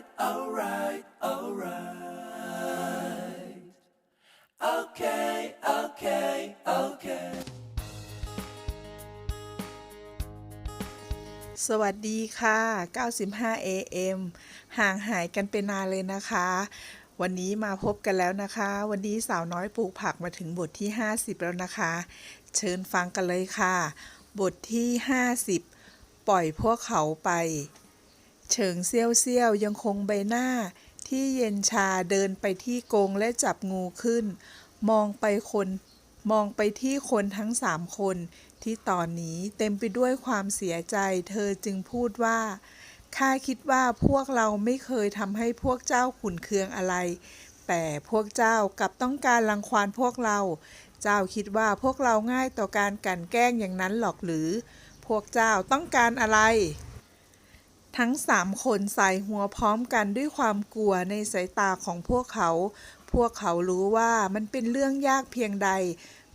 right, alright, alright. Okay, okay, okay. สวัสดีค่ะ 95 AM ห่างหายกันเป็นนานเลยนะคะ วันนี้มาพบกันแล้วนะคะ วันนี้สาวน้อยปลูกผักมาถึงบทที่ 50 แล้วนะคะ เชิญฟังกันเลยค่ะ บทที่ 50 ปล่อยพวกเขาไป เฉิงเซี่ยวเซี่ยวยังคงใบหน้า ที่เย็นชาเดินไปที่กงและจับงูขึ้น มองไปคน มองไปที่คนทั้งสามคน ที่ตอนนี้เต็มไปด้วยความเสียใจ เธอจึงพูดว่าข้าคิดว่าพวกเราไม่เคยทำให้พวกเจ้าขุนเคืองอะไร แต่พวกเจ้ากลับต้องการรังควานพวกเรา เจ้าคิดว่าพวกเราง่ายต่อการกันแกล้งอย่างนั้นหรอกหรือ พวกเจ้าต้องการอะไร ทั้งสามคนใส่หัวพร้อมกันด้วยความกลัวในสายตาของพวกเขา พวกเขารู้ว่ามันเป็นเรื่องยากเพียงใด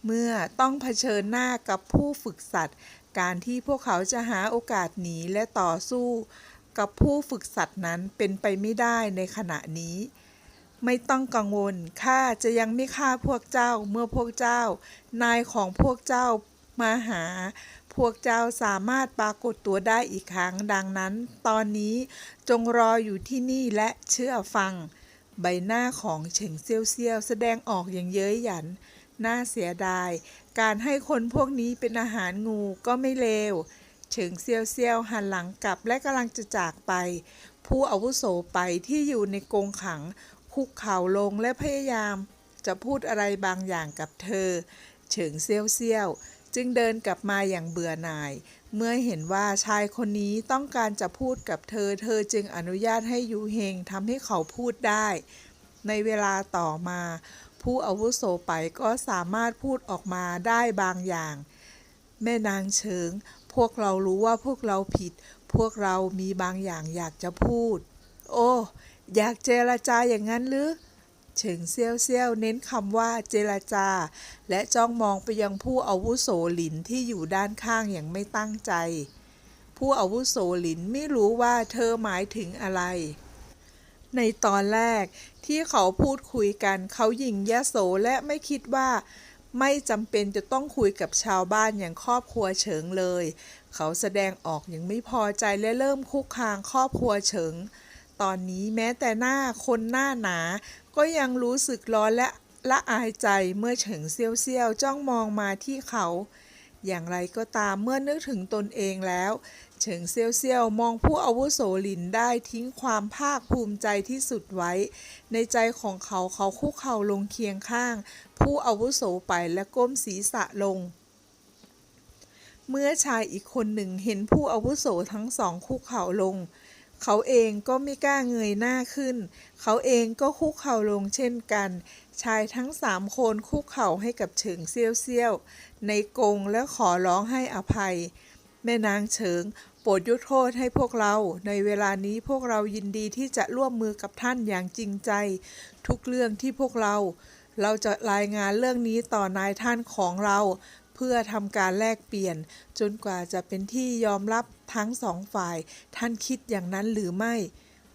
เมื่อต้องเผชิญหน้ากับผู้ฝึกสัตว์ การที่พวกเขาจะหาโอกาสหนีและต่อสู้ กับผู้ฝึกสัตว์นั้นเป็นไปไม่ได้ในขณะนี้ ไม่ต้องกังวลข้าจะยังไม่ฆ่าพวกเจ้าเมื่อพวกเจ้า นายของพวกเจ้ามาหา พวกเจ้าสามารถปรากฏตัวได้อีกครั้งดังนั้น ตอนนี้จงรออยู่ที่นี่และเชื่อฟัง ใบหน้าของเฉิงเซียวเซียวแสดงออกอย่างเย้ยหยัน น่าเสียดาย การให้คนพวกนี้เป็นอาหารงูก็ไม่เลวเฉิงเซียวเซียวหันหลังกลับและกำลังจะจากไป ผู้อาวุโสไปที่อยู่ในกรงขัง คุกเข่าลงและพยายาม จะพูดอะไรบางอย่างกับเธอ เฉิงเซียวเซียว จึงเดินกลับมาอย่างเบื่อหน่าย เมื่อเห็นว่าชายคนนี้ต้องการจะพูดกับเธอ เธอจึงอนุญาตให้ยูเฮงทำให้เขาพูดได้ ในเวลาต่อมา ผู้อาวุโสไปก็สามารถพูดออกมาได้บางอย่าง แม่นางเฉิง พวกเรารู้ว่าพวกเราผิด พวกเรามีบางอย่างอยากจะพูด โอ้ อยากเจรจาอย่างนั้นหรือ เฉิงเซี่ยวเซี่ยวเน้นคำว่าเจรจา และจ้องมองไปยังผู้อาวุโสหลินที่อยู่ด้านข้างอย่างไม่ตั้งใจ ผู้อาวุโสหลินไม่รู้ว่าเธอหมายถึงอะไร ในตอนแรกที่เขาพูดคุยกันเขายิงยะโสและไม่คิดว่า ไม่จำเป็นจะต้องคุยกับชาวบ้านอย่างครอบครัวเฉิงเลย เขาแสดงออกอย่างไม่พอใจและเริ่มคุกคางครอบครัวเฉิงตอนนี้แม้แต่หน้าคนหน้าหนา ก็ยังรู้สึกร้อนและละอายใจเมื่อเฉิงเซี่ยวเซี่ยวจ้องมองมาที่เขา อย่างไรก็ตามเมื่อนึกถึงตนเองแล้ว เฉิงเซี่ยวเซี่ยวมองผู้อาวุโสหลินได้ทิ้งความภาคภูมิใจที่สุดไว้ ในใจของเขาเขาคุกเข่าลงเคียงข้าง ผู้อาวุโสไปและก้มศีรษะลง เมื่อชายอีกคนหนึ่งเห็นผู้อาวุโสทั้งสองคุกเข่าลงเเขาเองก็ไม่กล้าเงยหน้าขึ้น เขาเองก็คุกเข่าลงเช่นกัน ชายทั้งสามคนคุกเข่าให้กับเฉิงเซี่ยวเซี่ยวในกงและขอร้องให้อภัย แม่นางเฉิงโปรดยกโทษให้พวกเรา ในเวลานี้พวกเรายินดีที่จะร่วมมือกับท่านอย่างจริงใจ ทุกเรื่องที่พวกเรา เราจะรายงานเรื่องนี้ต่อนายท่านของเรา เพื่อทำการแลกเปลี่ยน จนกว่าจะเป็นที่ยอมรับทั้งสองฝ่าย ท่านคิดอย่างนั้นหรือไม่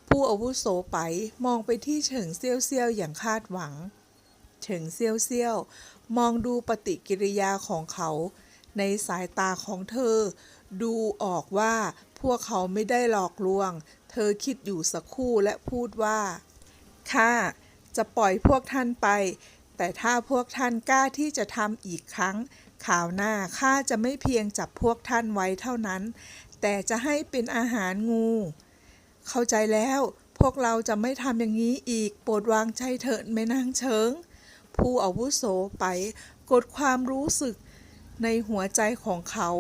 ผู้อาวุโสไปมองไปที่เฉิงเซี่ยวเซี่ยวอย่างคาดหวัง เฉิงเซี่ยวเซี่ยวมองดูปฏิกิริยาของเขา ในสายตาของเธอ ดูออกว่าพวกเขาไม่ได้หลอกลวง เธอคิดอยู่สักครู่และพูดว่าข้าจะปล่อยพวกท่านไป แต่ถ้าพวกท่านกล้าที่จะทำอีกครั้ง ข่าวหน้าข้าจะไม่เพียงจับพวกท่านไว้เท่านั้น แต่จะให้เป็นอาหารงู เข้าใจแล้วพวกเราจะไม่ทำอย่างนี้อีก โปรดวางใจเถิดแม่นางเชิง ผู้อาวุโสไปกดความรู้สึกในหัวใจของเขา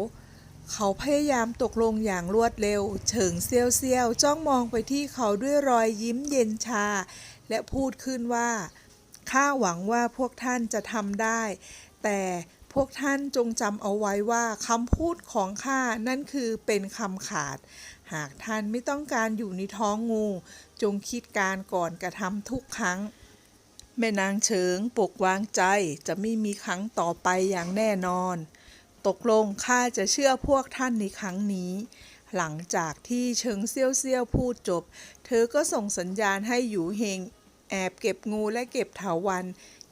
เขาพยายามตกลงอย่างรวดเร็ว เฉิงเซียวเซียวจ้องมองไปที่เขาด้วยรอยยิ้มเย็นชา และพูดขึ้นว่า ข้าหวังว่าพวกท่านจะทำได้ แต่ พวกท่านจงจำเอาไว้ว่าคำพูดของข้านั่นคือเป็นคำขาด หากท่านไม่ต้องการอยู่ในท้องงู จงคิดการก่อนกระทำทุกครั้ง แม่นางเฉิงปกวางใจจะไม่มีครั้งต่อไปอย่างแน่นอน ตกลงข้าจะเชื่อพวกท่านในครั้งนี้ หลังจากที่เชิงเซี่ยวเซี่ยวพูดจบ เธอก็ส่งสัญญาณให้หยูเฮงแอบเก็บงูและเก็บเถาวัน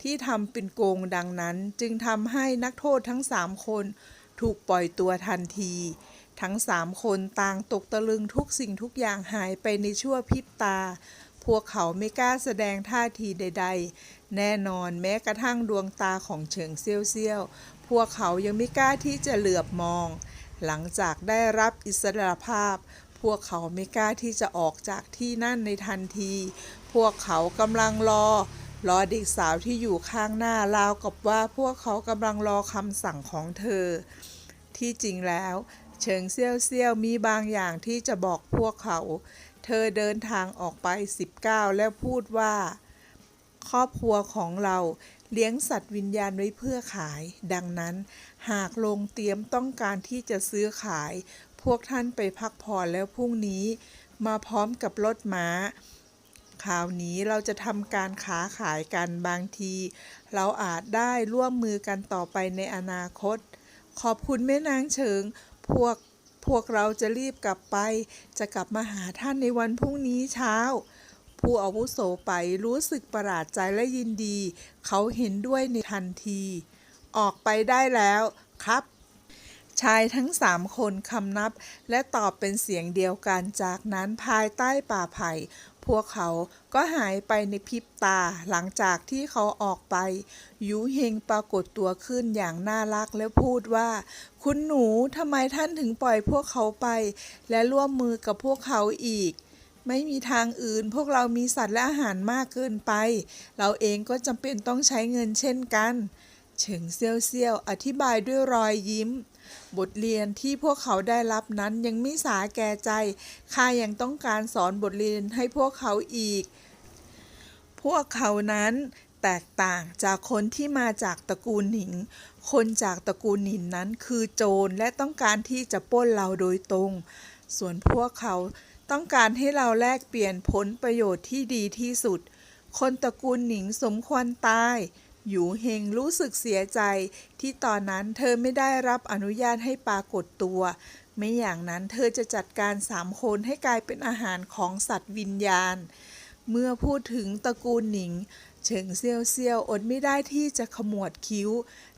ที่ทำเป็นโกงดังนั้นจึงทำให้นักโทษทั้งสามคนถูกปล่อยตัวทันที ทั้งสามคนต่างตกตะลึงทุกสิ่งทุกอย่างหายไปในชั่วพริบตา พวกเขาไม่กล้าแสดงท่าทีใด ๆ แน่นอนแม้กระทั่งดวงตาของเฉิงเซี่ยวเซี่ยวพวกเขายังไม่กล้าที่จะเหลือบมอง หลังจากได้รับอิสรภาพ พวกเขาไม่กล้าที่จะออกจากที่นั่นในทันที พวกเขากำลังรอ รอเด็กสาวที่อยู่ข้างหน้าราวกับว่าพวกเขากำลังรอคำสั่งของเธอ ที่จริงแล้วเฉิงเซี่ยวเซี่ยวมีบางอย่างที่จะบอกพวกเขา เธอเดินทางออกไป 19 แล้วพูดว่า ครอบครัวของเราเลี้ยงสัตว์วิญญาณไว้เพื่อขาย ดังนั้น หากลงเตรียมต้องการที่จะซื้อขาย พวกท่านไปพักผ่อนแล้วพรุ่งนี้ มาพร้อมกับรถม้า คราวนี้เราจะทำการค้าขายกันบางที เราอาจได้ร่วมมือกันต่อไปในอนาคต ขอบคุณแม่นางเฉิง พวกพวกเราจะรีบกลับไป จะกลับมาหาท่านในวันพรุ่งนี้เช้า ผู้อาวุโสไปรู้สึกประหลาดใจและยินดี เขาเห็นด้วยในทันที ออกไปได้แล้วครับชายทั้งสามคนคำนับและตอบเป็นเสียงเดียวกันจากนั้นภายใต้ป่าไผ่ พวกเขาก็หายไปในพริบตาหลังจากที่เขาออกไปยูเฮงปรากฏตัวขึ้นอย่างน่ารักและพูดว่า คุณหนูทำไมท่านถึงปล่อยพวกเขาไป และร่วมมือกับพวกเขาอีก ไม่มีทางอื่นพวกเรามีสัตว์และอาหารมากเกินไป เราเองก็จำเป็นต้องใช้เงินเช่นกัน เฉิงเซียวเซียวอธิบายด้วยรอยยิ้ม บทเรียนที่พวกเขาได้รับนั้นยังไม่สาแก่ใจข้ายังต้องการสอนบทเรียนให้พวกเขาอีก พวกเขานั้นแตกต่างจากคนที่มาจากตระกูลหนิง คนจากตระกูลหนินนั้นคือโจรและต้องการที่จะปล้นเราโดยตรง ส่วนพวกเขาต้องการให้เราแลกเปลี่ยนผลประโยชน์ที่ดีที่สุด คนตระกูลหนิงสมควรตาย หยูเฮงรู้สึกเสียใจ ที่ตอนนั้นเธอไม่ได้รับอนุญาตให้ปรากฏตัว ไม่อย่างนั้นเธอจะจัดการสามคนให้กลายเป็นอาหารของสัตว์วิญญาณ เมื่อพูดถึงตระกูลหนิง เฉิงเซียวเซียวอดไม่ได้ที่จะขมวดคิ้ว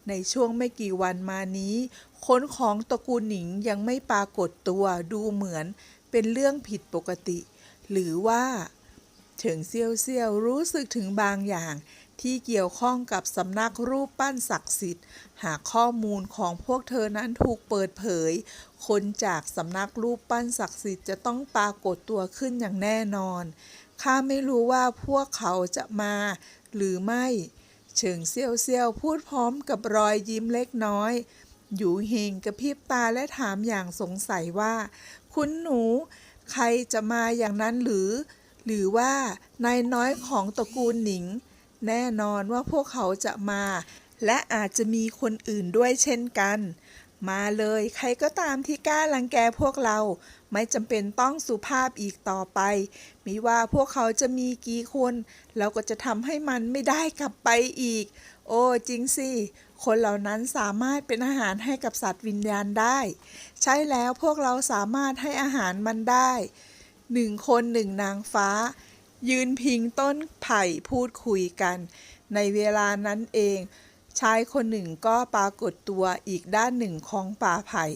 ในช่วงไม่กี่วันมานี้ คนของตระกูลหนิงยังไม่ปรากฏตัวดูเหมือนเป็นเรื่องผิดปกติ หรือว่า เฉิงเซียวเซียวรู้สึกถึงบางอย่าง ที่เกี่ยวข้องกับสำนักรูปปั้นศักดิ์สิทธิ์ หากข้อมูลของพวกเธอนั้นถูกเปิดเผย คนจากสำนักรูปปั้นศักดิ์สิทธิ์จะต้องปรากฏตัวขึ้นอย่างแน่นอน ข้าไม่รู้ว่าพวกเขาจะมา หรือไม่ เฉิงเซียวเซียวพูดพร้อมกับรอยยิ้มเล็กน้อยหยูเฮงกระพริบตาและถามอย่างสงสัยว่า คุณหนู ใครจะมาอย่างนั้นหรือ หรือว่านายน้อยของตระกูลหนิง แน่นอนว่าพวกเขาจะมา และอาจจะมีคนอื่นด้วยเช่นกัน มาเลยใครก็ตามที่กล้ารังแกพวกเรา ไม่จำเป็นต้องสุภาพอีกต่อไป มิว่าพวกเขาจะมีกี่คน เราก็จะทำให้มันไม่ได้กลับไปอีก โอ้จริงสิคนเหล่านั้นสามารถเป็นอาหารให้กับสัตว์วิญญาณได้ ใช่แล้วพวกเราสามารถให้อาหารมันได้หนึ่งคนหนึ่งนางฟ้า ยืนพิงต้นไผ่พูดคุยกัน ในเวลานั้นเอง ชายคนหนึ่งก็ปรากฏตัวอีกด้านหนึ่งของป่าไผ่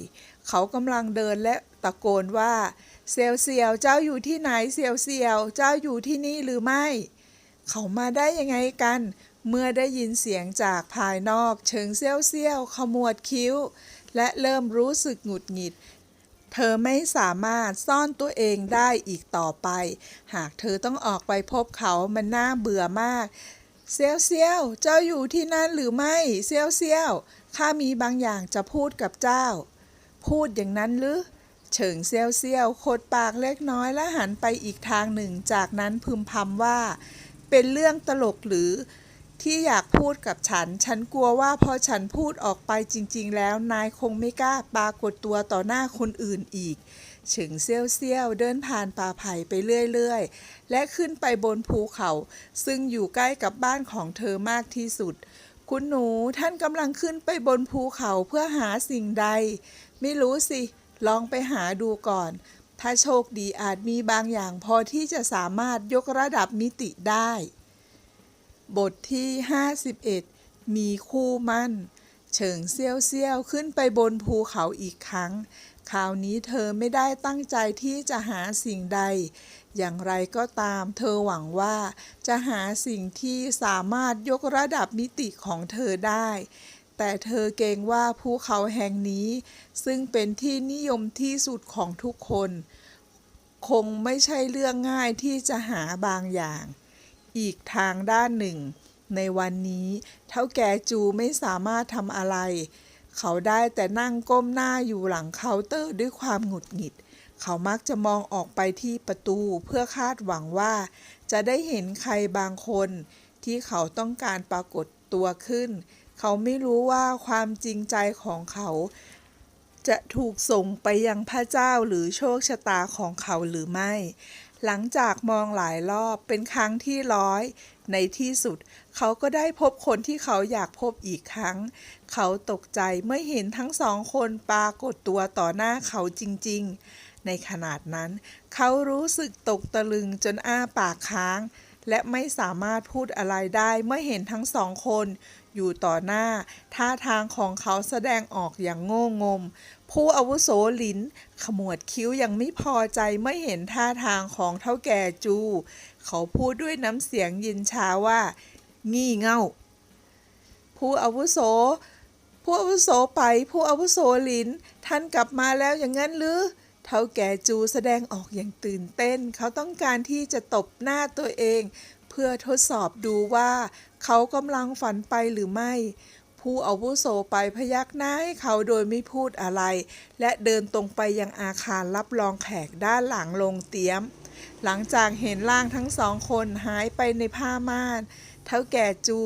เขากำลังเดินและตะโกนว่า เซียวเซียวเจ้าอยู่ที่ไหนเซียวเซียวเจ้าอยู่ที่นี่หรือไม่ เขามาได้ยังไงกัน เมื่อได้ยินเสียงจากภายนอก เชิงเซียวเซียวขมวดคิ้ว และเริ่มรู้สึกหงุดหงิด เธอไม่สามารถซ่อนตัวเองได้อีกต่อไป หากเธอต้องออกไปพบเขามันน่าเบื่อมาก เซียวเซียวเจ้าอยู่ที่นั่นหรือไม่ เซียวเซียวข้ามีบางอย่างจะพูดกับเจ้า พูดอย่างนั้นหรือเฉิงเซียวเซียวขดปากเล็กน้อยและหันไปอีกทางหนึ่ง จากนั้นพึมพำว่า เป็นเรื่องตลกหรือ ที่อยากพูดกับฉัน ฉันกลัวว่าพอฉันพูดออกไปจริง ๆ แล้วนายคงไม่กล้าปรากฏตัวต่อหน้าคนอื่นอีกเฉิงเซี่ยวเซี่ยวเดินผ่านป่าไผ่ไปเรื่อย ๆ และขึ้นไปบนภูเขา ซึ่งอยู่ใกล้กับบ้านของเธอมากที่สุด คุณหนูท่านกำลังขึ้นไปบนภูเขาเพื่อหาสิ่งใด ไม่รู้สิ ลองไปหาดูก่อน ถ้าโชคดีอาจมีบางอย่างพอที่จะสามารถยกระดับมิติได้ บทที่ 51 มีคู่มั่น เฉิงเซี่ยวเซี่ยวขึ้นไปบนภูเขาอีกครั้ง คราวนี้เธอไม่ได้ตั้งใจที่จะหาสิ่งใด อย่างไรก็ตาม เธอหวังว่าจะหาสิ่งที่สามารถยกระดับมิติของเธอได้ แต่เธอเกรงว่าภูเขาแห่งนี้ ซึ่งเป็นที่นิยมที่สุดของทุกคน คงไม่ใช่เรื่องง่ายที่จะหาบางอย่าง อีกทางด้านหนึ่ง ในวันนี้เท่าแก่จูไม่สามารถทำอะไร เขาได้แต่นั่งก้มหน้าอยู่หลังเคาน์เตอร์ด้วยความหงุดหงิด เขามักจะมองออกไปที่ประตูเพื่อคาดหวังว่า จะได้เห็นใครบางคน ที่เขาต้องการปรากฏตัวขึ้น เขาไม่รู้ว่าความจริงใจของเขาจะถูกส่งไปยังพระเจ้าหรือโชคชะตาของเขาหรือไม่ หลังจากมองหลายรอบเป็นครั้งที่ร้อย ในที่สุด เขาก็ได้พบคนที่เขาอยากพบอีกครั้ง เขาตกใจเมื่อเห็นทั้งสองคนปรากฏตัวต่อหน้าเขาจริง ๆ ในขนาดนั้น เขารู้สึกตกตะลึงจนอ้าปากค้าง และไม่สามารถพูดอะไรได้เมื่อเห็นทั้งสองคนอยู่ต่อหน้า ท่าทางของเขาแสดงออกอย่างโง่งม ผู้อาวุโสหลิน ขมวดคิ้วยังไม่พอใจเมื่อเห็นท่าทางของเท่าแก่จู เขาพูดด้วยน้ำเสียงเยินชาว่า งี่เง่า ผู้อาวุโส ผู้อาวุโสไป ผู้อาวุโสหลิน ท่านกลับมาแล้วอย่างนั้นหรือเท่าแก่จูแสดงออกอย่างตื่นเต้น เขาต้องการที่จะตบหน้าตัวเอง เพื่อทดสอบดูว่า เขากำลังฝันไปหรือไม่ ผู้อาวุโสไปพยักหน้าให้เขาโดยไม่พูดอะไร และเดินตรงไปยังอาคารรับรองแขกด้านหลังลงเตี๊ยม หลังจากเห็นร่างทั้งสองคนหายไปในผ้าม่าน เท่าแก่จู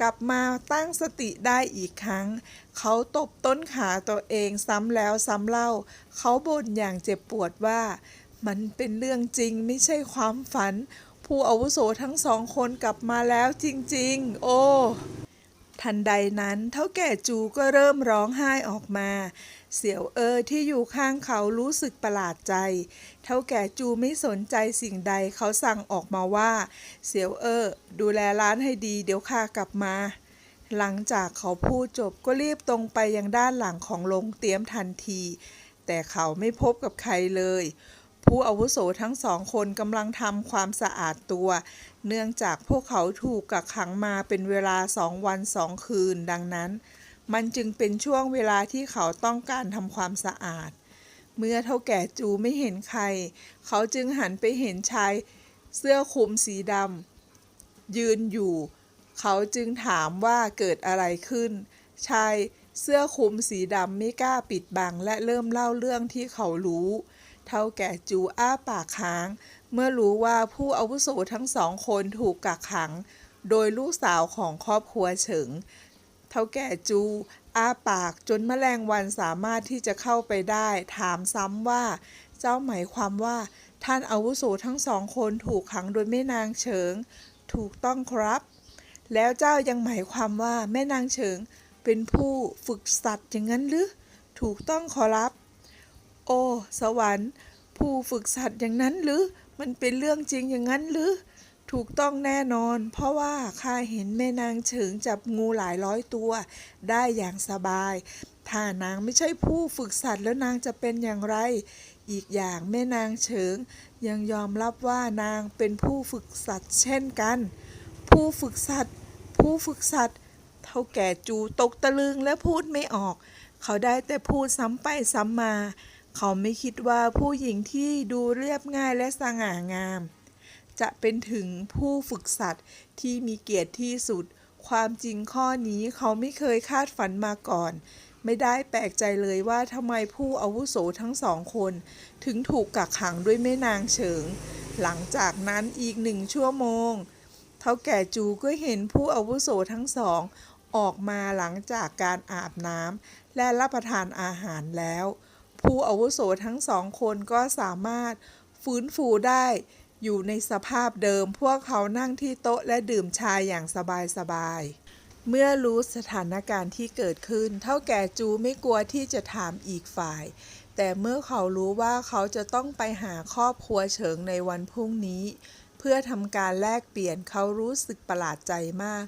กลับมาตั้งสติได้อีกครั้ง เขาตบต้นขาตัวเองซ้ำแล้วซ้ำเล่า เขาบ่นอย่างเจ็บปวดว่า มันเป็นเรื่องจริงไม่ใช่ความฝัน ผู้อาวุโสทั้งสองคนกลับมาแล้วจริง ๆ โอ้ ทันใดนั้นเท่าแก่จูก็เริ่มร้องไห้ออกมา เสี่ยวเออที่อยู่ข้างเขารู้สึกประหลาดใจ เท่าแก่จูไม่สนใจสิ่งใดเขาสั่งออกมาว่า เสี่ยวเออ ดูแลร้านให้ดีเดี๋ยวข้ากลับมา หลังจากเขาพูดจบก็รีบตรงไปยังด้านหลังของโรงเตรียมทันที แต่เขาไม่พบกับใครเลย ผู้อาวุโสทั้งสองคนกำลังทำความสะอาดตัว เนื่องจากพวกเขาถูกกักขังมาเป็นเวลาสองวันสองคืน ดังนั้น มันจึงเป็นช่วงเวลาที่เขาต้องการทำความสะอาด เมื่อเท่าแก่จูไม่เห็นใคร เขาจึงหันไปเห็นชายเสื้อคลุมสีดำยืนอยู่ เขาจึงถามว่าเกิดอะไรขึ้น ชายเสื้อคลุมสีดำไม่กล้าปิดบังและเริ่มเล่าเรื่องที่เขารู้ เท่าแก่จูอ้าปากค้าง เมื่อรู้ว่าผู้อาวุโสทั้งสองคนถูกกักขัง โดยลูกสาวของครอบครัวเฉิง เท่าแก่จูอ้าปากจนแมลงวันสามารถที่จะเข้าไปได้ ถามซ้ำว่า เจ้าหมายความว่า ท่านอาวุโสทั้งสองคนถูกขังโดยแม่นางเฉิง ถูกต้องครับ แล้วเจ้ายังหมายความว่าแม่นางเฉิง เป็นผู้ฝึกสัตว์อย่างนั้นหรือ ถูกต้องขอรับ โอ้ สวรรค์ ผู้ฝึกสัตว์อย่างนั้นหรือ มันเป็นเรื่องจริงอย่างนั้นหรือ ถูกต้องแน่นอน เพราะว่าข้าเห็นแม่นางเฉิงจับงูหลายร้อยตัว ได้อย่างสบาย ถ้านางไม่ใช่ผู้ฝึกสัตว์แล้วนางจะเป็นอย่างไร อีกอย่างแม่นางเฉิง ยังยอมรับว่านางเป็นผู้ฝึกสัตว์เช่นกัน ผู้ฝึกสัตว์ ผู้ฝึกสัตว์ เท่าแก่จูตกตะลึงและพูดไม่ออก เขาได้แต่พูดซ้ำไปซ้ำมา เขาไม่คิดว่าผู้หญิงที่ดูเรียบง่ายและสง่างาม จะเป็นถึงผู้ฝึกสัตว์ที่มีเกียรติที่สุด ความจริงข้อนี้เขาไม่เคยคาดฝันมาก่อน ไม่ได้แปลกใจเลยว่าทำไมผู้อาวุโสทั้งสองคน ถึงถูกกักขังด้วยแม่นางเฉิง หลังจากนั้นอีกหนึ่งชั่วโมง เท่าแก่จูก็เห็นผู้อาวุโสทั้งสองออกมาหลังจากการอาบน้ำและรับประทานอาหารแล้ว ผู้อาวุโสทั้งสองคนก็สามารถฟื้นฟูได้อยู่ในสภาพเดิม พวกเขานั่งที่โต๊ะและดื่มชาอย่างสบายๆ เมื่อรู้สถานการณ์ที่เกิดขึ้น เท่าแก่จูไม่กลัวที่จะถามอีกฝ่าย แต่เมื่อเขารู้ว่าเขาจะต้องไปหาครอบครัวเฉิงในวันพรุ่งนี้ เพื่อทำการแลกเปลี่ยนเขารู้สึกประหลาดใจมาก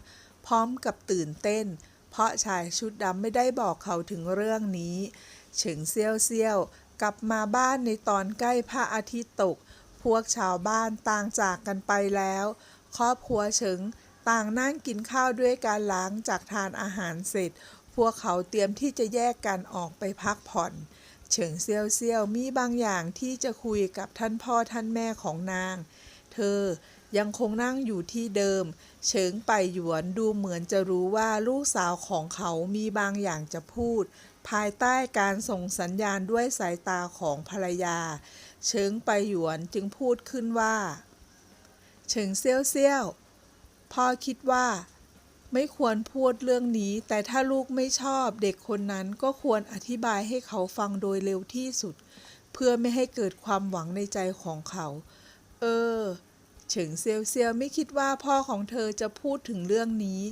พร้อมกับตื่นเต้น เพราะชายชุดดำไม่ได้บอกเขาถึงเรื่องนี้ เฉิงเซียวเซียวกลับมาบ้านในตอนใกล้พระอาทิตย์ตก พวกชาวบ้านต่างจากกันไปแล้ว ครอบครัวเฉิงต่างนั่งกินข้าวด้วยการล้างจากทานอาหารเสร็จ พวกเขาเตรียมที่จะแยกกันออกไปพักผ่อน เฉิงเซียวเซียวมีบางอย่างที่จะคุยกับท่านพ่อท่านแม่ของนาง เธอยังคงนั่งอยู่ที่เดิม เฉิงไปหยวนดูเหมือนจะรู้ว่าลูกสาวของเขามีบางอย่างจะพูด ภายใต้การส่งสัญญาณด้วยสายตาของภรรยา เฉิงไปหยวนจึงพูดขึ้นว่า เฉิงเซี่ยวเซี่ยวพ่อคิดว่า ไม่ควรพูดเรื่องนี้ แต่ถ้าลูกไม่ชอบเด็กคนนั้นก็ควรอธิบายให้เขาฟังโดยเร็วที่สุด เพื่อไม่ให้เกิดความหวังในใจของเขา เออ เฉิงเซียวเซียวไม่คิดว่าพ่อของเธอจะพูดถึงเรื่องนี้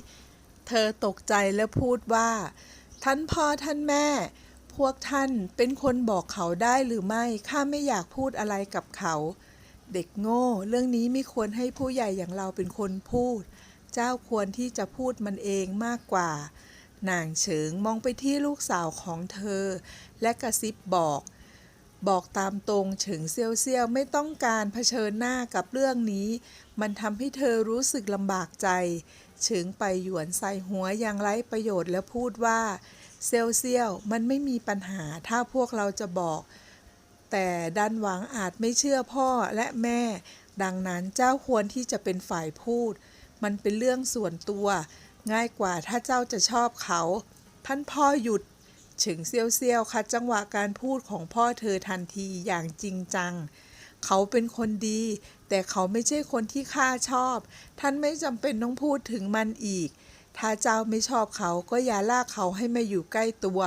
เธอตกใจและพูดว่า ท่านพ่อท่านแม่ พวกท่านเป็นคนบอกเขาได้หรือไม่ ข้าไม่อยากพูดอะไรกับเขา เด็กโง่ เรื่องนี้ไม่ควรให้ผู้ใหญ่อย่างเราเป็นคนพูด เจ้าควรที่จะพูดมันเองมากกว่า นางเฉิงมองไปที่ลูกสาวของเธอ และกระซิบบอก บอกตามตรงเฉิงเซียวเซียวไม่ต้องการเผชิญหน้ากับเรื่องนี้ มันทำให้เธอรู้สึกลำบากใจ เฉิงไปหยวนใส่หัวอย่างไร้ประโยชน์แล้วพูดว่า เซียวเซียวมันไม่มีปัญหาถ้าพวกเราจะบอก แต่ดันหวังอาจไม่เชื่อพ่อและแม่ ดังนั้นเจ้าควรที่จะเป็นฝ่ายพูด มันเป็นเรื่องส่วนตัว ง่ายกว่าถ้าเจ้าจะชอบเขา ท่านพ่อหยุดเฉิงเซียวเซียวคัดจังหวะการพูดของพ่อเธอทันทีอย่างจริงจัง เขาเป็นคนดี แต่เขาไม่ใช่คนที่ข้าชอบ ท่านไม่จำเป็นต้องพูดถึงมันอีก ถ้าเจ้าไม่ชอบเขาก็อย่าลากเขาให้มาอยู่ใกล้ตัว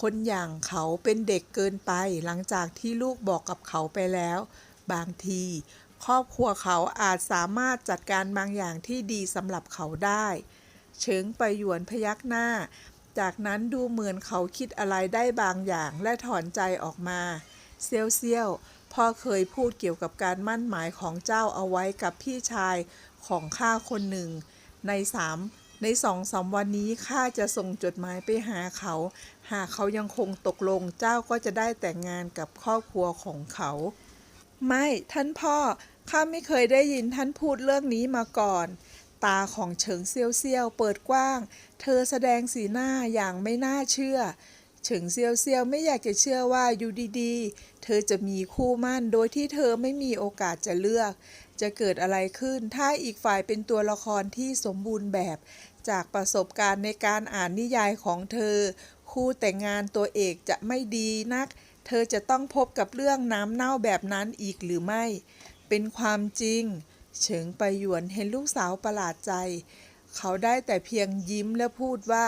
คนอย่างเขาเป็นเด็กเกินไปหลังจากที่ลูกบอกกับเขาไปแล้ว บางที ครอบครัวเขาอาจสามารถจัดการบางอย่างที่ดีสำหรับเขาได้ เฉิงไปหยวนพยักหน้า จากนั้นดูเหมือนเขาคิดอะไรได้บางอย่างและถอนใจออกมา เซียวเซียว พ่อเคยพูดเกี่ยวกับการมั่นหมายของเจ้าเอาไว้กับพี่ชายของข้าคนหนึ่ง ในสามในสองสามวันนี้ข้าจะส่งจดหมายไปหาเขา หากเขายังคงตกลงเจ้าก็จะได้แต่งงานกับครอบครัวของเขา ไม่ท่านพ่อข้าไม่เคยได้ยินท่านพูดเรื่องนี้มาก่อน ตาของเฉิงเซียวเซียวเปิดกว้าง เธอแสดงสีหน้าอย่างไม่น่าเชื่อ เฉิงเซียวเซียวไม่อยากจะเชื่อว่าอยู่ดีๆ เธอจะมีคู่มั่นโดยที่เธอไม่มีโอกาสจะเลือก จะเกิดอะไรขึ้นถ้าอีกฝ่ายเป็นตัวละครที่สมบูรณ์แบบ จากประสบการณ์ในการอ่านนิยายของเธอ คู่แต่งงานตัวเอกจะไม่ดีนัก เธอจะต้องพบกับเรื่องน้ำเน่าแบบนั้นอีกหรือไม่ เป็นความจริง เฉิงไปหยวนเห็นลูกสาวประหลาดใจ เขาได้แต่เพียงยิ้มและพูดว่า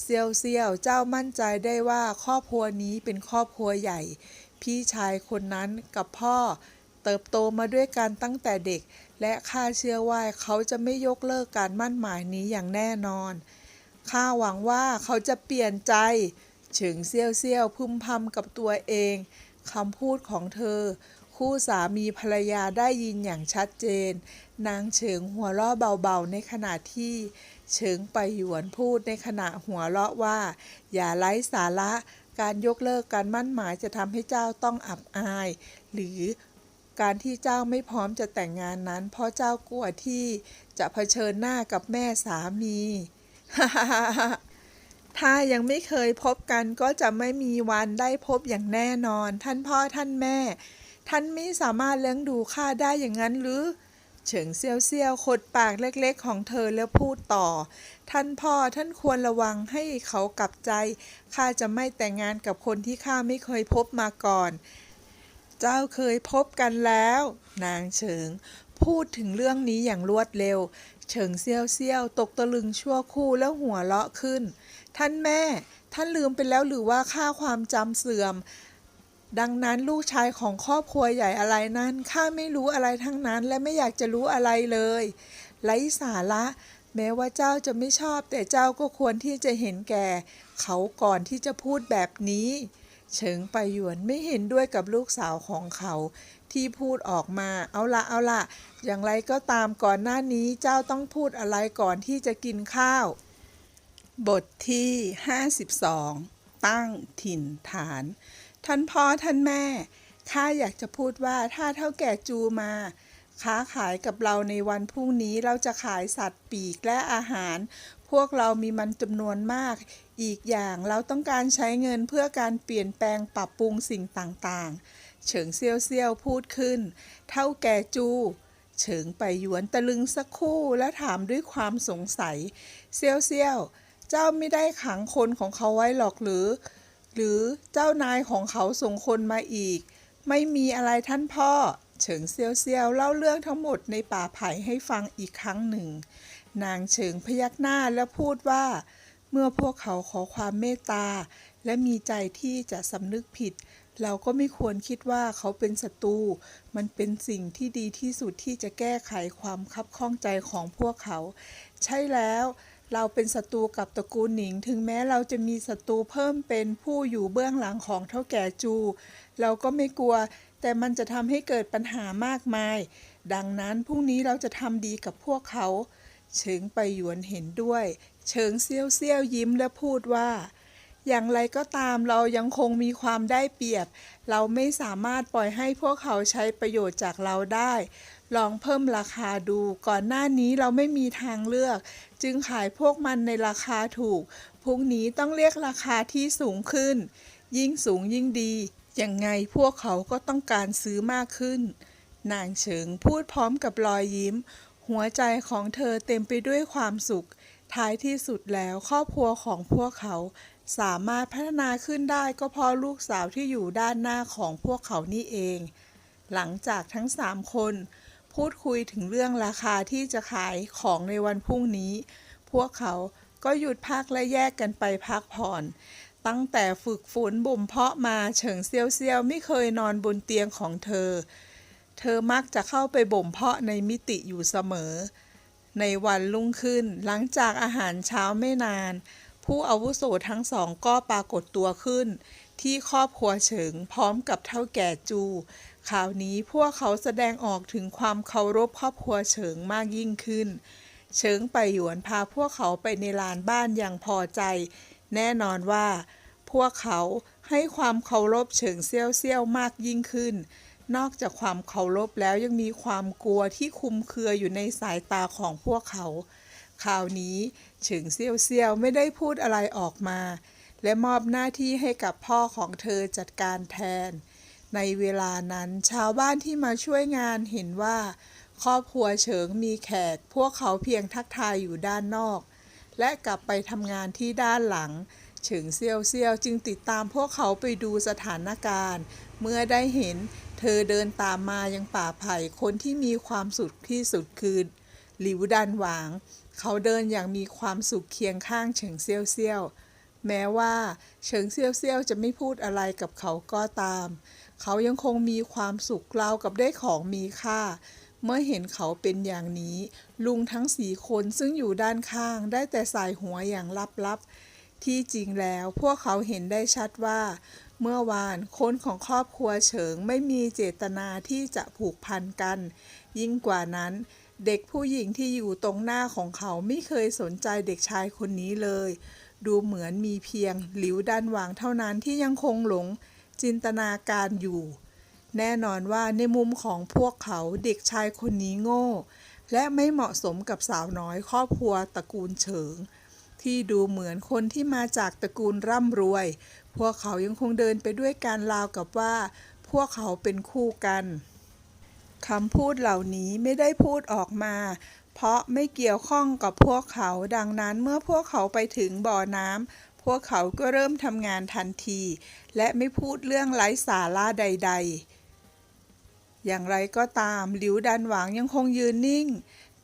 เซียวเซียวเจ้ามั่นใจได้ว่าครอบครัวนี้เป็นครอบครัวใหญ่ พี่ชายคนนั้นกับพ่อ เติบโตมาด้วยกันตั้งแต่เด็ก และข้าเชื่อว่าเขาจะไม่ยกเลิกการมั่นหมายนี้อย่างแน่นอนข้าหวังว่าเขาจะเปลี่ยนใจเฉิงเซียวเซียวพึมพำกับตัวเองคำพูดของเธอ คู่สามีภรรยาได้ยินอย่างชัดเจน นางเฉิงหัวเราะเบาๆ ในขณะที่ เฉิงไปหยวนพูดในขณะหัวเราะว่า อย่าไร้สาระการยกเลิกการมั่นหมายจะทำให้เจ้าต้องอับอาย หรือการที่เจ้าไม่พร้อมจะแต่งงานนั้น เพราะเจ้ากลัวที่จะเผชิญหน้ากับแม่สามีถ้ายังไม่เคยพบกันก็จะไม่มีวันได้พบอย่างแน่นอน ท่านพ่อท่านแม่ ท่านไม่สามารถเลี้ยงดูข้าได้อย่างนั้นหรือ เฉิงเซียวเซียวขดปากเล็กๆ ของเธอแล้วพูดต่อ ท่านพ่อท่านควรระวังให้เขากลับใจข้าจะไม่แต่งงานกับคนที่ข้าไม่เคยพบมาก่อน เจ้าเคยพบกันแล้ว นางเฉิง พูดถึงเรื่องนี้อย่างรวดเร็ว เฉิงเซียวเซียวตกตะลึงชั่วคู่แล้วหัวเราะขึ้น ท่านแม่ ท่านลืมไปแล้วหรือว่าค่าความจำเสื่อม ดังนั้นลูกชายของครอบครัวใหญ่อะไรนั้นข้าไม่รู้อะไรทั้งนั้นและไม่อยากจะรู้อะไรเลยไร้สาระ แม้ว่าเจ้าจะไม่ชอบ แต่เจ้าก็ควรที่จะเห็นแก่ เขาก่อนที่จะพูดแบบนี้ เฉิงไปหยวนไม่เห็นด้วยกับลูกสาวของเขา ที่พูดออกมาเอาละเอาละอย่างไรก็ตามก่อนหน้านี้เจ้าต้องพูดอะไรก่อนที่จะกินข้าว บทที่ 52 ตั้งถิ่นฐาน ท่านพ่อท่านแม่ ข้าอยากจะพูดว่าถ้าเท่าแก่จูมา ค้าขายกับเราในวันพรุ่งนี้เราจะขายสัตว์ปีกและอาหาร พวกเรามีมันจำนวนมาก อีกอย่างเราต้องการใช้เงินเพื่อการเปลี่ยนแปลงปรับปรุงสิ่งต่างๆ เฉิงเซียวเซียวพูดขึ้น เท่าแก่จูเฉิงไปหยวนตะลึงสักครู่และถามด้วยความสงสัย เซียวเซียว เจ้าไม่ได้ขังคนของเขาไว้หรอกหรือ หรือเจ้านายของเขาส่งคนมาอีก ไม่มีอะไรท่านพ่อ เฉิงเซียวเซียวเล่าเรื่องทั้งหมดในป่าไผ่ให้ฟังอีกครั้งหนึ่ง นางเฉิงพยักหน้าและพูดว่า เมื่อพวกเขาขอความเมตตา และมีใจที่จะสำนึกผิด เราก็ไม่ควรคิดว่าเขาเป็นศัตรู มันเป็นสิ่งที่ดีที่สุดที่จะแก้ไขความคับข้องใจของพวกเขา ใช่แล้ว เราเป็นศัตรูกับตระกูลหนิง ถึงแม้เราจะมีศัตรูเพิ่มเป็นผู้อยู่เบื้องหลังของเท่าแก่จู เราก็ไม่กลัว แต่มันจะทำให้เกิดปัญหามากมาย ดังนั้นพรุ่งนี้เราจะทำดีกับพวกเขาเฉิงไปหยวนเห็นด้วย เฉิงเซี่ยวเซี่ยวยิ้มและพูดว่า อย่างไรก็ตามเรายังคงมีความได้เปรียบ เราไม่สามารถปล่อยให้พวกเขาใช้ประโยชน์จากเราได้ ลองเพิ่มราคาดู ก่อนหน้านี้เราไม่มีทางเลือก จึงขายพวกมันในราคาถูกพรุ่งนี้ต้องเรียกราคาที่สูงขึ้น ยิ่งสูงยิ่งดี ยังไงพวกเขาก็ต้องการซื้อมากขึ้น นางเฉิงพูดพร้อมกับรอยยิ้ม หัวใจของเธอเต็มไปด้วยความสุข ท้ายที่สุดแล้วครอบครัวของพวกเขาสามารถพัฒนาขึ้นได้ก็เพราะลูกสาวที่อยู่ด้านหน้าของพวกเขานี่เอง หลังจากทั้งสามคน พูดคุยถึงเรื่องราคาที่จะขายของในวันพรุ่งนี้ พวกเขาก็หยุดพักและแยกกันไปพักผ่อน ตั้งแต่ฝึกฝนบ่มเพาะมาเฉิงเซียวเซียวไม่เคยนอนบนเตียงของเธอ เธอมักจะเข้าไปบ่มเพาะในมิติอยู่เสมอ ในวันรุ่งขึ้นหลังจากอาหารเช้าไม่นาน ผู้อาวุโสทั้งสองก็ปรากฏตัวขึ้น ที่ครอบครัวเฉิงพร้อมกับเท่าแก่จู คราวนี้พวกเขาแสดงออกถึงความเคารพครอบครัวเฉิงมากยิ่งขึ้น เฉิงไปหยวนพาพวกเขาไปในลานบ้านอย่างพอใจ แน่นอนว่า พวกเขาให้ความเคารพเฉิงเซี่ยวเซี่ยวมากยิ่งขึ้น นอกจากความเคารพแล้วยังมีความกลัวที่คุมเครืออยู่ในสายตาของพวกเขาคราวนี้เฉิงเซี่ยวเซี่ยวไม่ได้พูดอะไรออกมา และมอบหน้าที่ให้กับพ่อของเธอจัดการแทน ในเวลานั้นชาวบ้านที่มาช่วยงานเห็นว่า ครอบครัวเฉิงมีแขก พวกเขาเพียงทักทายอยู่ด้านนอก และกลับไปทำงานที่ด้านหลังเฉิงเซียวเซียวจึงติดตามพวกเขาไปดูสถานการณ์ เมื่อได้เห็น เธอเดินตามมายังป่าไผ่คนที่มีความสุขที่สุดคือหลิวดันหวาง เขาเดินอย่างมีความสุขเคียงข้างเฉิงเซียวเซียวแม้ว่าเฉิงเซียวเซียวจะไม่พูดอะไรกับเขาก็ตาม เขายังคงมีความสุขราวกับได้ของมีค่า เมื่อเห็นเขาเป็นอย่างนี้ ลุงทั้งสี่คนซึ่งอยู่ด้านข้างได้แต่สายหัวอย่างลับๆ ที่จริงแล้วพวกเขาเห็นได้ชัดว่า เมื่อวานคนของครอบครัวเฉิงไม่มีเจตนาที่จะผูกพันกัน ยิ่งกว่านั้นเด็กผู้หญิงที่อยู่ตรงหน้าของเขาไม่เคยสนใจเด็กชายคนนี้เลย ดูเหมือนมีเพียงหลิวดันหวางเท่านั้นที่ยังคงหลง จินตนาการอยู่ แน่นอนว่าในมุมของพวกเขาเด็กชายคนนี้โง่ และไม่เหมาะสมกับสาวน้อยครอบครัวตระกูลเฉิง ที่ดูเหมือนคนที่มาจากตระกูลร่ำรวย พวกเขายังคงเดินไปด้วยการราวกับว่า พวกเขาเป็นคู่กันคำพูดเหล่านี้ไม่ได้พูดออกมา เพราะไม่เกี่ยวข้องกับพวกเขาดังนั้นเมื่อพวกเขาไปถึงบ่อน้ำ พวกเขาก็เริ่มทำงานทันที และไม่พูดเรื่องไร้สาระใด ๆ อย่างไรก็ตามหลิวดันหวางยังคงยืนนิ่ง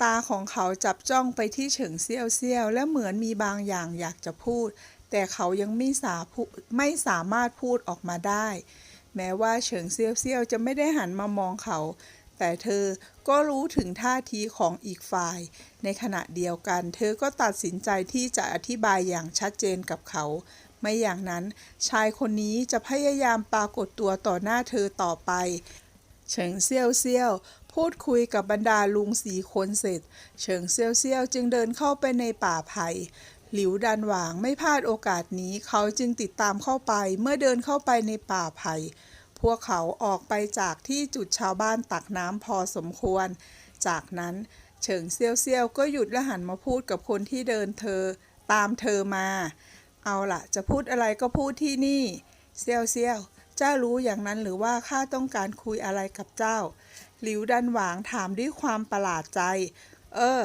ตาของเขาจับจ้องไปที่เฉิงเซี่ยวเซี่ยวและเหมือนมีบางอย่างอยากจะพูด แต่เขายังไม่สาไม่สามารถพูดออกมาได้ แม้ว่าเฉิงเซี่ยวเซี่ยวจะไม่ได้หันมามองเขา แต่เธอก็รู้ถึงท่าทีของอีกฝ่าย ในขณะเดียวกัน เธอก็ตัดสินใจที่จะอธิบายอย่างชัดเจนกับเขา ไม่อย่างนั้น ชายคนนี้จะพยายามปรากฏตัวต่อหน้าเธอต่อไป เฉิงเซี่ยวเซี่ยวพูดคุยกับบรรดาลุงสีคนเสร็จ เฉิงเซี่ยวเซี่ยวจึงเดินเข้าไปในป่าไผ่หลิวดันหวางไม่พลาดโอกาสนี้เขาจึงติดตามเข้าไปเมื่อเดินเข้าไปในป่าไผ่ พวกเขาออกไปจากที่จุดชาวบ้านตักน้ำพอสมควร จากนั้นเฉิงเซี่ยวเซี่ยวก็หยุดและหันมาพูดกับคนที่เดินเธอ ตามเธอมา เอาล่ะจะพูดอะไรก็พูดที่นี่ เซี่ยวเซี่ยวเจ้ารู้อย่างนั้นหรือว่าข้าต้องการคุยอะไรกับเจ้า หลิวดันหวางถามด้วยความประหลาดใจ เออ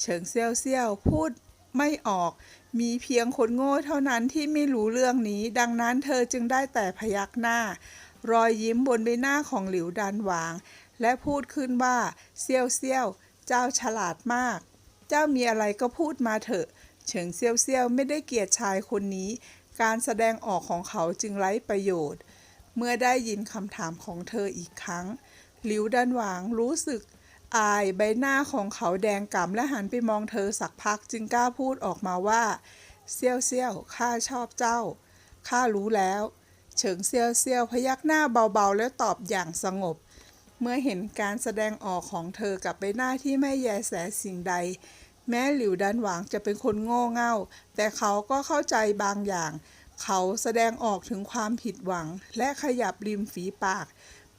เฉิงเซี่ยวเซี่ยวพูดไม่ออก มีเพียงคนโง่เท่านั้นที่ไม่รู้เรื่องนี้ ดังนั้นเธอจึงได้แต่พยักหน้า รอยยิ้มบนใบหน้าของหลิวดันหวาง และพูดขึ้นว่าเซี่ยวเซี่ยวเจ้าฉลาดมาก เจ้ามีอะไรก็พูดมาเถอะ เฉิงเซี่ยวเซี่ยวไม่ได้เกลียดชายคนนี้ การแสดงออกของเขาจึงไร้ประโยชน์ เมื่อได้ยินคำถามของเธออีกครั้ง หลิวดันหวางรู้สึกอายใบหน้าของเขาแดงก่ำและหันไปมองเธอสักพักจึงกล้าพูดออกมาว่าเซี่ยวเซี่ยวข้าชอบเจ้าข้ารู้แล้ว เฉิงเซียวเซียวพยักหน้าเบาๆ แล้วตอบอย่างสงบ เมื่อเห็นการแสดงออกของเธอกับใบหน้าที่ไม่แยแสสิ่งใด แม้หลิวดันหวางจะเป็นคนโง่เง่า แต่เขาก็เข้าใจบางอย่าง เขาแสดงออกถึงความผิดหวัง และขยับริมฝีปาก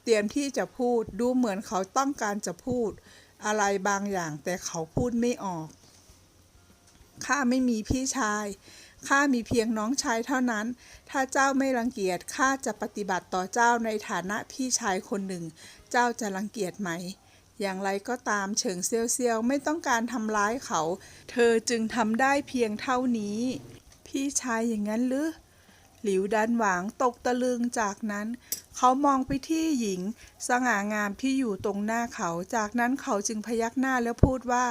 เตรียมที่จะพูดดูเหมือนเขาต้องการจะพูด อะไรบางอย่างแต่เขาพูดไม่ออกข้าไม่มีพี่ชาย ข้ามีเพียงน้องชายเท่านั้น ถ้าเจ้าไม่รังเกียจข้าจะปฏิบัติต่อเจ้าในฐานะพี่ชายคนหนึ่ง เจ้าจะรังเกียจไหม อย่างไรก็ตามเฉิงเซียวเซียวไม่ต้องการทำร้ายเขา เธอจึงทำได้เพียงเท่านี้ พี่ชายอย่างนั้นหรือ หลิวดันหวางตกตะลึงจากนั้น เขามองไปที่หญิง สง่างามที่อยู่ตรงหน้าเขา จากนั้นเขาจึงพยักหน้าแล้วพูดว่า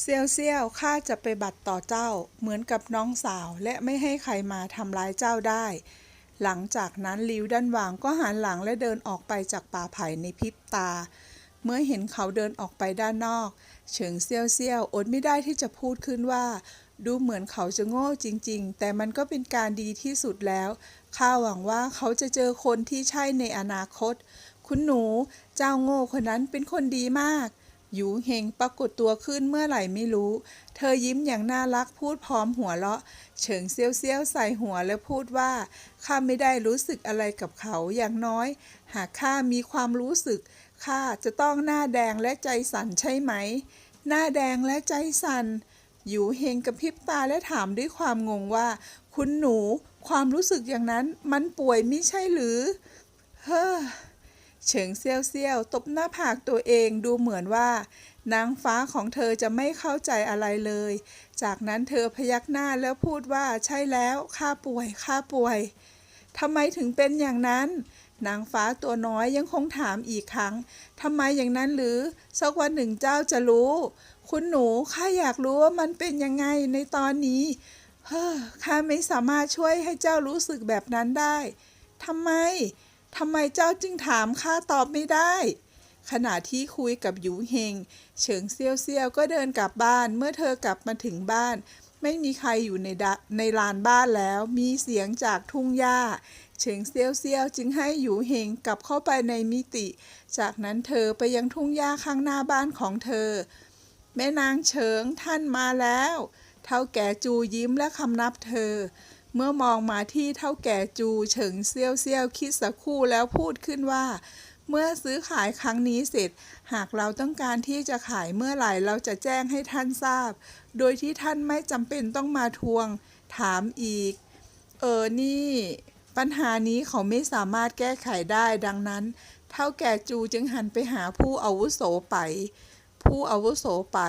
เซียวเซียวข้าจะไปบัตรต่อเจ้า เหมือนกับน้องสาวและไม่ให้ใครมาทำร้ายเจ้าได้ หลังจากนั้นลิวดันหวางก็หันหลังและเดินออกไปจากป่าไผ่ในพริบตา เมื่อเห็นเขาเดินออกไปด้านนอก เฉิงเซียวเซียวอดไม่ได้ที่จะพูดขึ้นว่า ดูเหมือนเขาจะโง่จริง ๆ แต่มันก็เป็นการดีที่สุดแล้ว ข้าหวังว่าเขาจะเจอคนที่ใช่ในอนาคต คุณหนู เจ้าโง่คนนั้นเป็นคนดีมาก หยูเฮงปรากฏตัวขึ้นเมื่อไหร่ไม่รู้ เธอยิ้มอย่างน่ารักพูดพร้อมหัวเราะ เฉิงเซียวเซียวใส่หัวแล้วพูดว่าข้าไม่ได้รู้สึกอะไรกับเขาอย่างน้อย หากข้ามีความรู้สึกข้าจะต้องหน้าแดงและใจสั่นใช่ไหม หน้าแดงและใจสั่นหยูเฮงกระพริบตาและถามด้วยความงงว่า คุณหนูความรู้สึกอย่างนั้นมันป่วยไม่ใช่หรือ เฮ้อ เฉิงเซียวเซียวตบหน้าผากตัวเองดูเหมือนว่า นางฟ้าของเธอจะไม่เข้าใจอะไรเลย จากนั้นเธอพยักหน้าแล้วพูดว่าใช่แล้วข้าป่วยข้าป่วยทำไมถึงเป็นอย่างนั้น นางฟ้าตัวน้อยยังคงถามอีกครั้งทำไมอย่างนั้นหรือสักวันหนึ่งเจ้าจะรู้ คุณหนูข้าอยากรู้ว่ามันเป็นยังไงในตอนนี้เฮ้อข้าไม่สามารถช่วยให้เจ้ารู้สึกแบบนั้นได้ทำไม ทำไมเจ้าจึงถามข้าตอบไม่ได้ ขณะที่คุยกับหยูเฮง เฉิงเซียวเซียวก็เดินกลับบ้าน เมื่อเธอกลับมาถึงบ้าน ไม่มีใครอยู่ในดะในลานบ้านแล้ว มีเสียงจากทุ่งหญ้า เฉิงเซียวเซียวจึงให้หยูเฮงกลับเข้าไปในมิติ จากนั้นเธอไปยังทุ่งหญ้าข้างหน้าบ้านของเธอ แม่นางเฉิงท่านมาแล้ว เท่าแก่จูยิ้มและคำนับเธอ เมื่อมองมาที่เท่าแก่จูเฉิงเซี่ยวเซี่ยวคิดสักครู่แล้วพูดขึ้นว่า เมื่อซื้อขายครั้งนี้เสร็จ หากเราต้องการที่จะขายเมื่อไหร่เราจะแจ้งให้ท่านทราบ โดยที่ท่านไม่จำเป็นต้องมาทวง ถามอีก เออนี่ ปัญหานี้เขาไม่สามารถแก้ไขได้ดังนั้น เท่าแก่จูจึงหันไปหาผู้อาวุโสไป ผู้อาวุโสไป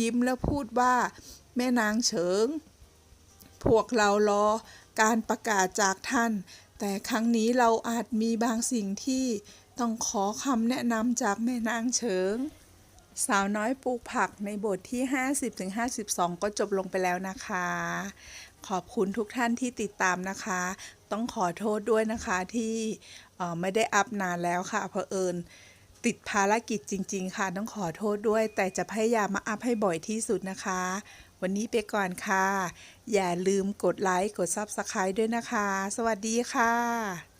ยิ้มและพูดว่า แม่นางเฉิง พวกเรารอการประกาศจากท่าน แต่ครั้งนี้เราอาจมีบางสิ่งที่ต้องขอคำแนะนำจากแม่นางเฉิง สาวน้อยปลูกผักในบทที่ 50-52 ก็จบลงไปแล้วนะคะ ขอบคุณทุกท่านที่ติดตามนะคะ ต้องขอโทษด้วยนะคะที่ไม่ได้อัพนานแล้วค่ะเพอเอิญติดภารกิจจริง ๆ ค่ะ ต้องขอโทษด้วย แต่จะพยายามมาอัพให้บ่อยที่สุดนะคะ วันนี้ไปก่อนค่ะ อย่าลืมกดไลค์ กด Subscribe ด้วยนะคะ สวัสดีค่ะ